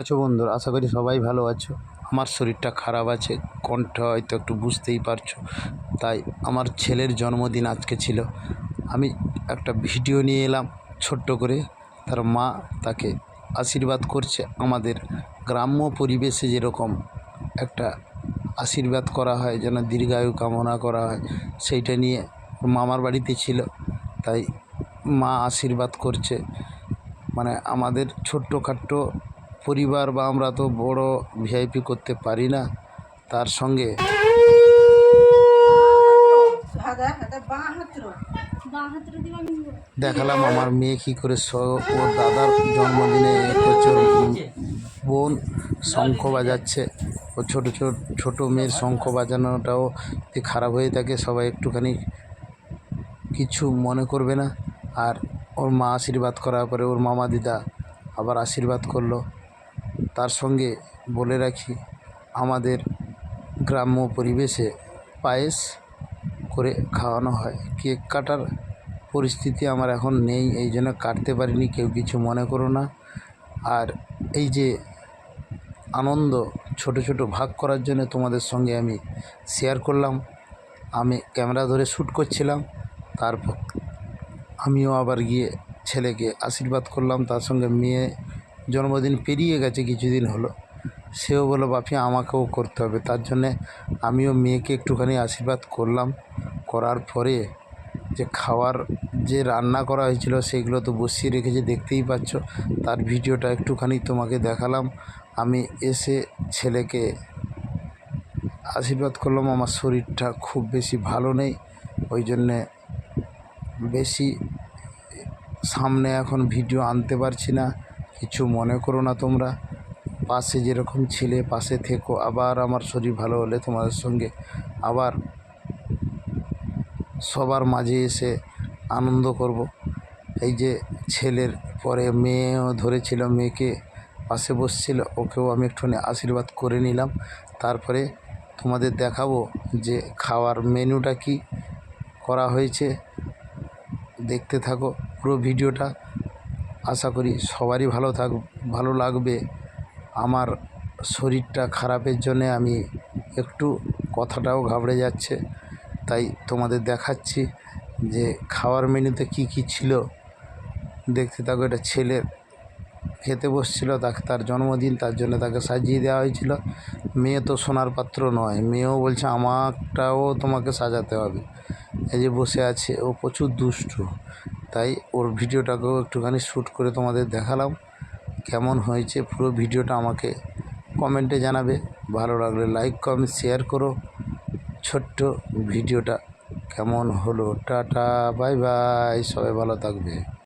আছো বন্ধুরা, আশা করি সবাই ভালো আছো। আমার শরীরটা খারাপ আছে, কণ্ঠ হয়তো একটু বুঝতেই পারছ। তাই আমার ছেলের জন্মদিন আজকে ছিল। আমি একটা ভিডিও নিয়ে এলাম ছোট্ট করে। তার মা তাকে আশীর্বাদ করছে। আমাদের গ্রাম্য পরিবেশে যেরকম একটা আশীর্বাদ করা হয়, যেন দীর্ঘায়ু কামনা করা হয়, সেইটা নিয়ে মামার বাড়িতে ছিল। তাই মা আশীর্বাদ করছে। মানে আমাদের ছোট্টখাট্ট পরিবার বা আমরা তো বড় ভিআইপি করতে পারি না, তার সঙ্গে দেখালাম আমার মেয়ে কী করে ওর দাদার জন্মদিনে ওর বোন শঙ্খ বাজাচ্ছে। ও ছোটো ছোট ছোটো মেয়ের শঙ্খ বাজানোটাও যদি খারাপ হয়ে থাকে, সবাই একটুখানি কিছু মনে করবে না। আর ওর মা আশীর্বাদ করার পরে ওর মামা দিদা আবার আশীর্বাদ করল। তার সঙ্গে বলে রাখি, আমাদের গ্রাম্য পরিবেশে পায়েস করে খাওয়ানো হয়। কেক কাটার পরিস্থিতি আমার এখন নেই, এই জন্য কাটতে পারিনি, কেউ কিছু মনে করো না। আর এই যে আনন্দ ছোট ছোট ভাগ করার জন্য তোমাদের সঙ্গে আমি শেয়ার করলাম, আমি ক্যামেরা ধরে শ্যুট করছিলাম, তারপর আমিও আবার গিয়ে ছেলেকে আশীর্বাদ করলাম, তার সঙ্গে মেয়ে জন্মদিন পেরিয়ে গেছে, কিছুদিন হলো। সেও বলল, বাপি, আমাকেও করতে হবে। তার জন্যে আমিও মেয়েকে একটুখানি আশীর্বাদ করলাম। করার পরে যে খাওয়ার যে রান্না করা হয়েছিল, সেগুলো তো বসিয়ে রেখেছে দেখতেই পাচ্ছ, তার ভিডিওটা একটুখানি তোমাকে দেখালাম। আমি এসে ছেলেকে আশীর্বাদ করলাম। আমার শরীরটা খুব বেশি ভালো নেই, ওই জন্যে বেশি সামনে এখন ভিডিও আনতে পারছি না। কিছু মনে করো না তোমরা। পাশে যেরকম ছিলে, পাশে থেকো। আবার আমার শরীর ভালো হলে তোমাদের সঙ্গে আবার সবার মাঝে এসে আনন্দ করব। এই যে ছেলের পরে মেয়েও ধরেছিল, মেয়েকে পাশে বসছিল, ওকেও আমি একটুখানি আশীর্বাদ করে নিলাম। তারপরে তোমাদের দেখাবো যে খাওয়ার মেনুটা কি করা হয়েছে। দেখতে থাকো পুরো ভিডিওটা। আশা করি সবারই ভালো থাক, ভালো লাগবে। আমার শরীরটা খারাপের জন্যে আমি একটু কথাটাও ঘাবড়ে যাচ্ছে। তাই তোমাদের দেখাচ্ছি যে খাওয়ার মেনুতে কি কি ছিল। দেখতে থাকো, এটা ছেলের খেতে বসছিল, তাকে তার জন্মদিন, তার জন্য তাকে সাজিয়ে দেওয়া হয়েছিল। মেয়ে তো সোনার পাত্র নয়, মেয়েও বলছে, আমারটাও তোমাকে সাজাতে হবে। এই যে বসে আছে, ও প্রচুর দুষ্টু। তাই ওর ভিডিওটাকেও একটুখানি শ্যুট করে তোমাদের দেখালাম, কেমন হয়েছে পুরো ভিডিওটা আমাকে কমেন্টে জানাবে। ভালো লাগলে লাইক, কমেন্ট, শেয়ার করো। ছোট্ট ভিডিওটা কেমন হলো? টাটা, বাই বাই, সবাই ভালো থাকবে।